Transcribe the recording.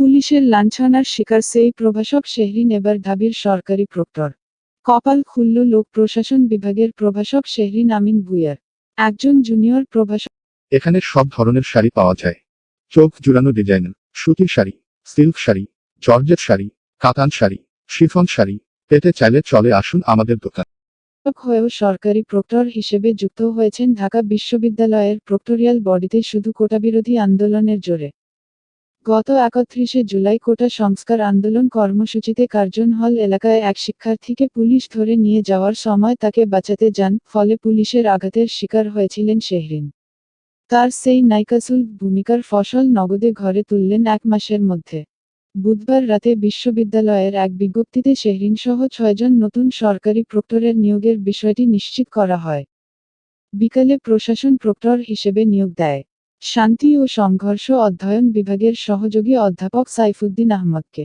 পুলিশের লাঞ্ছনার শিকার সেই প্রভাষক শেহরিন এবার ঢাবির সরকারি প্রক্টর। কপাল খুলল লোক প্রশাসন বিভাগের প্রভাষক শেহরিন আমিন ভুইয়ার। একজন জুনিয়র প্রভাষক। এখানে সব ধরনের শাড়ি পাওয়া যায়। চোখ জুড়ানো ডিজাইনের সুতির শাড়ি সিল্ক শাড়ি জর্জেট শাড়ি কাতান শাড়ি শিফন শাড়ি পেতে চাইলে চলে আসুন আমাদের দোকান। হয়েও সরকারি প্রক্টর হিসেবে যুক্ত হয়েছেন ঢাকা বিশ্ববিদ্যালয়ের প্রক্টোরিয়াল বডিতে শুধু কোটাবিরোধী আন্দোলনের জোরে। গত একত্রিশে জুলাই কোটা সংস্কার আন্দোলন কর্মসূচিতে কার্জন হল এলাকায় এক শিক্ষার্থীকে পুলিশ ধরে নিয়ে যাওয়ার সময় তাকে বাঁচাতে যান, ফলে পুলিশের আঘাতের শিকার হয়েছিলেন শেহরিন। তার সেই নাইকাসুল ভূমিকার ফসল নগদে ঘরে তুললেন এক মাসের মধ্যে। বুধবার রাতে বিশ্ববিদ্যালয়ের এক বিজ্ঞপ্তিতে শেহরিন সহ ছয়জন নতুন সরকারি প্রক্টরের নিয়োগের বিষয়টি নিশ্চিত করা হয়। বিকালে প্রশাসন প্রক্টর হিসেবে নিয়োগ দেয়। শান্তি ও সংঘর্ষ অধ্যয়ন বিভাগের সহযোগী অধ্যাপক সাইফুদ্দিন আহমদকে।